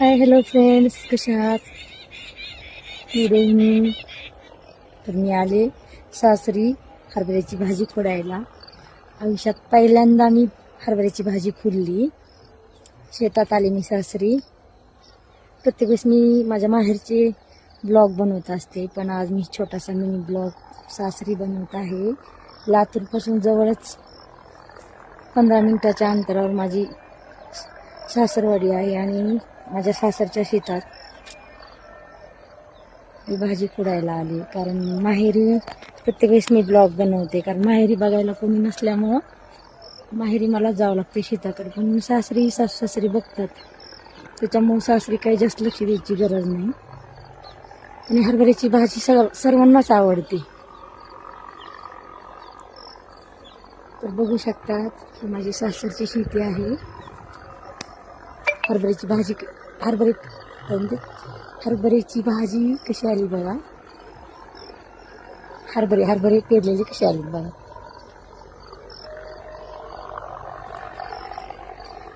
Hi hello friends कशा आहात? मी ramie तर मी आले सासरी हरभऱ्याची भाजी खोडायला. आयुष्यात पहिल्यांदा मी हरभऱ्याची भाजी खुडली शेतात आले मी सासरी. प्रत्येक वेळेस मी माझ्या माहेरचे ब्लॉग बनवत असते पण आज मी छोटासा मिनी ब्लॉग सासरी बनवत आहे. लातूरपासून जवळच पंधरा मिनटाच्या अंतरावर माझी सासरवाडी आहे आणि माझ्या सासरच्या शेतात मी भाजी खुडायला आली. कारण माहेरी प्रत्येक वेळेस मी ब्लॉग बनवते. कारण माहेरी बघायला कोणी नसल्यामुळं माहेरी मला जावं लागते शेताकडे. पण सासरी सासू सासरी बघतात. त्याच्यामुळे सासरी काही जास्त लक्ष द्यायची गरज नाही. आणि हरभऱ्याची भाजी सर्व सर्वांनाच आवडते. तर बघू शकतात माझी सासरची शेती आहे. हरभऱ्याची भाजी हरभरे म्हणजे हरभऱ्याची भाजी कशी आली बघा. हरभरे हरभरे पेरलेली कशी आली बघा.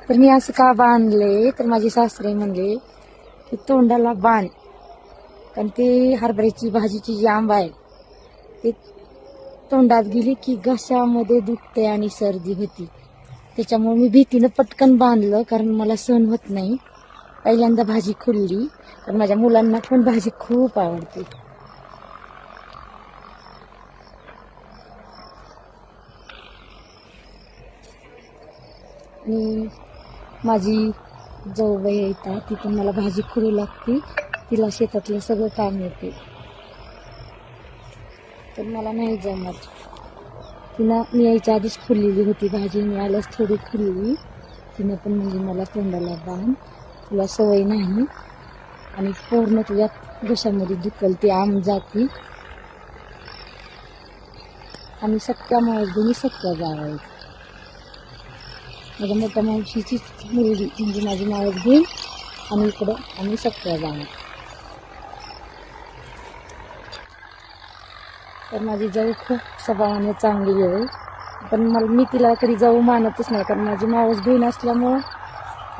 तर मी असं का बांधले? तर माझे सासरे म्हणले की तोंडाला बांध कारण ते हरभऱ्याची भाजीची जी आंबा आहे ते तोंडात गेली की घशामध्ये दुखते आणि सर्दी होती. त्याच्यामुळे मी भीतीनं पटकन बांधलं कारण मला सहन होत नाही. पहिल्यांदा भाजी खुलली तर माझ्या मुलांना पण भाजी खूप आवडते. आणि माझी जवळ येतात ती पण मला भाजी खुलू लागते. तिला शेतातलं सगळं काम येते. तर मला नाही जमत. तिनं मी यायच्या आधीच खुललेली होती भाजी मी आल्यास थोडी खुलली तिनं पण म्हणजे मला तोंडाला बांध तुला सवय नाही. आणि पूर्ण तुझ्या घशामध्ये दुखल ती आम जाती. आणि सख्या मावसबहिणी सख्या जावा माझ्या मोठ्या मावशीचीच मुलगी म्हणजे माझी मावस घेईन आणि इकडं आम्ही सख्या जाणार तर माझी जाऊ खूप स्वभावाने चांगली आहे. पण मला मी तिला कधी जाऊ मानतच नाही कारण माझी मावस बहीण असल्यामुळं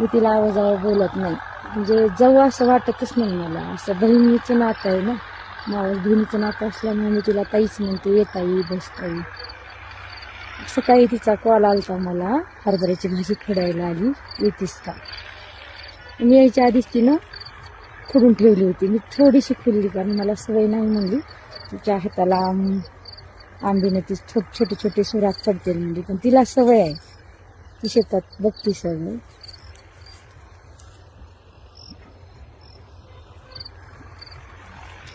मी तिला आवाजावर बोलत नाही. म्हणजे जाऊ असं वाटतच नाही मला. असं बहिणीचं नातं आहे ना. मावस बहिणीचं नातं असल्यामुळे मी तिला ताईच म्हणते येता येई बसता येई सकाळी तिचा कॉल आलता मला. हरभऱ्याची भाजी खडायला आली. येतीस का? मी यायच्या आधीच तिनं खोडून ठेवली होती. मी थोडीशी खुलली कारण मला सवय नाही म्हणली. तिच्या हाताला आंबीने ती छोट छोटे छोटे सुरात पडते म्हणजे पण तिला सवय आहे. ती शेतात बघती सवय.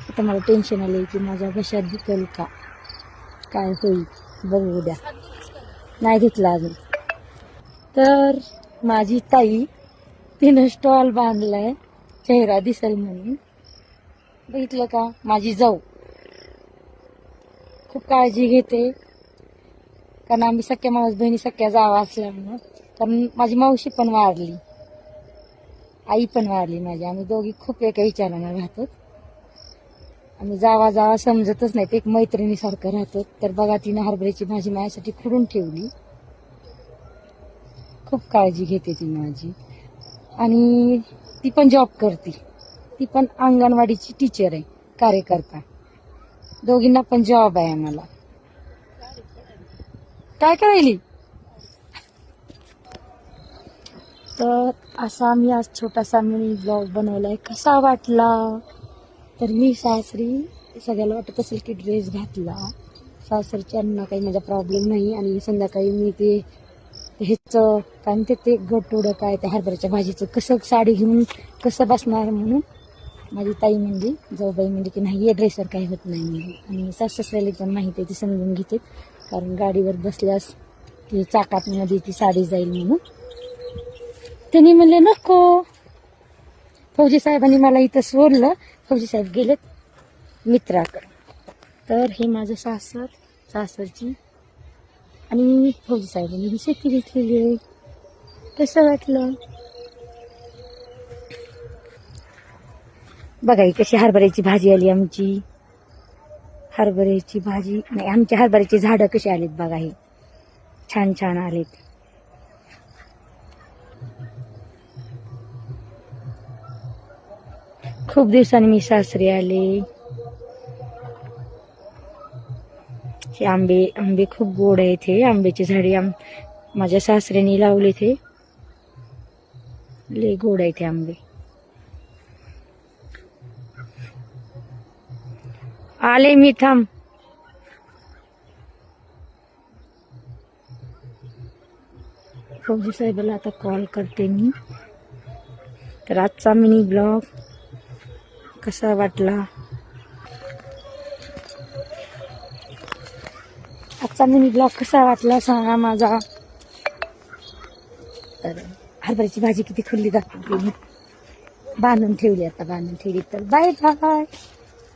आता मला टेन्शन आलं की माझ्या घशात दुखेल का? काय होईल? बघू द्या नाही घेतला अजून. तर माझी ताई तिनं स्टॉल बांधलाय. चेहरा दिसेल म्हणून. बघितलं का? माझी जाऊ. खूप काळजी घेते. कारण आम्ही सख्या मावस बहिणी सख्या जावा असल्यामुळं. कारण माझी मावशी पण वारली. आई पण वारली माझी. आम्ही दोघी खूप एका विचारानं राहतो आम्ही जावा जावा समजतच नाही एक मैत्रिणीसारखं राहतो तर बघा तिनं हरभऱ्याची भाजी माझ्यासाठी खुडून ठेवली. खूप काळजी घेते ती माझी. आणि ती पण जॉब करते. ती पण अंगणवाडीची टीचर आहे कार्यकर्ता. दोघींना पण जॉब आहे आम्हाला. काय करायली? तर असा मी आज छोटासा मी ब्लॉग बनवलाय. कसा वाटला? तर मी सासरी सगळ्याला वाटत असेल की ड्रेस घातला. सासरच्यांना काही माझा प्रॉब्लेम नाही आणि संध्याकाळी मी ते ह्याचं काय म्हणते ते गटोडं काय त्या हरभऱ्याच्या भाजीचं कसं साडी घेऊन कसं बसणार म्हणून माझी ताई म्हणली जाऊबाई म्हणली की नाही या ड्रेसवर काही होत नाही म्हणून आणि सासऱ्याला पण माहिती आहे ती समजून घेते. कारण गाडीवर बसल्यास ती चाकातमध्ये ती साडी जाईल म्हणून. त्यांनी म्हणले नको. फौजी साहेबांनी मला इथं सोडलं. फौजी साहेब गेलेत मित्राकडे. तर हे माझं सासर सासरची. आणि फौजी साहेबांनी ही शेती घेतलेली आहे. कसं वाटलं? बघा ही कशी हरभऱ्याची भाजी आली आमची. हरभऱ्याची भाजी नाही आमच्या हरभऱ्याची झाडं कशी आलीत बघा ही. छान छान आलेत. खूप दिवसांनी मी सासरी आले. हे आंबे आंबे खूप गोड आहेत हे. आंब्याची झाडे आम माझ्या सासऱ्याने लावले ते लय गोड आहे ते आंबे. आले मी थांब. फौजी साहेबाला आता कॉल करते मी. तर आजचा मिनी ब्लॉग कसा वाटला? आजचा मिनी ब्लॉग कसा वाटला सांगा माझा. तर हरभऱ्याची भाजी किती खुल्ली दाखवली मी. बांधून ठेवली आता बांधून ठेवली. तर बाय बाय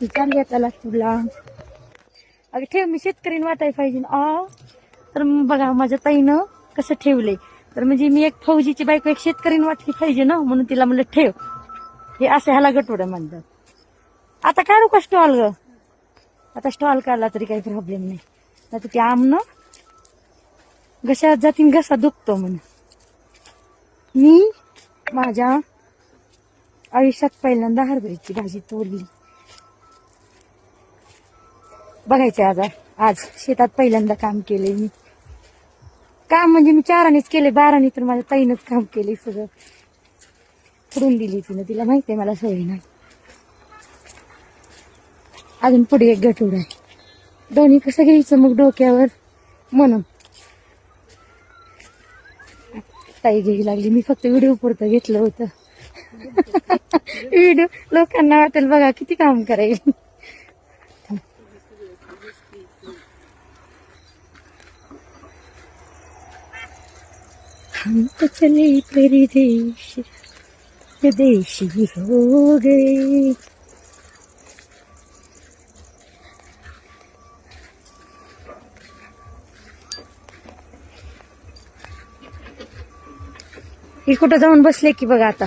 विचार घेतला तुला. अगं ठेव मी शेतकरीने वाटायला पाहिजे. ना. आ तर मग बघा माझ्या ताईनं कसं ठेवलंय. तर म्हणजे मी एक फौजीची बायको एक शेतकरीने वाटली पाहिजे ना म्हणून तिला म्हणलं ठेव. हे असं ह्याला गटोडं म्हणतात आता काढू का स्टॉल ग? आता स्टॉल काढला तरी काही प्रॉब्लेम नाही. नाही तर ते आमनं घशात जातीन घसा दुखतो म्हण मी माझ्या आयुष्यात पहिल्यांदा हरभऱ्याची भाजी तोडली. बघायचं आज. आज शेतात पहिल्यांदा काम केले मी. काम म्हणजे मी चारानेच केले बाराने तर माझ्या ताईनच काम केले सगळं. फुडून दिली तिनं. तिला माहिती आहे मला सवय नाही. अजून पुढे एक गटूड आहे. दोन्ही कसं घ्यायचं मग डोक्यावर? म्हणून. ताई घ्यायला लागली. मी फक्त व्हिडिओ पुरतं घेतलं होतं. व्हिडिओ लोकांना वाटेल बघा किती काम करायला हम तो चले परदेश परदेशी हो गए कुठं जाऊन बसले की बघा आता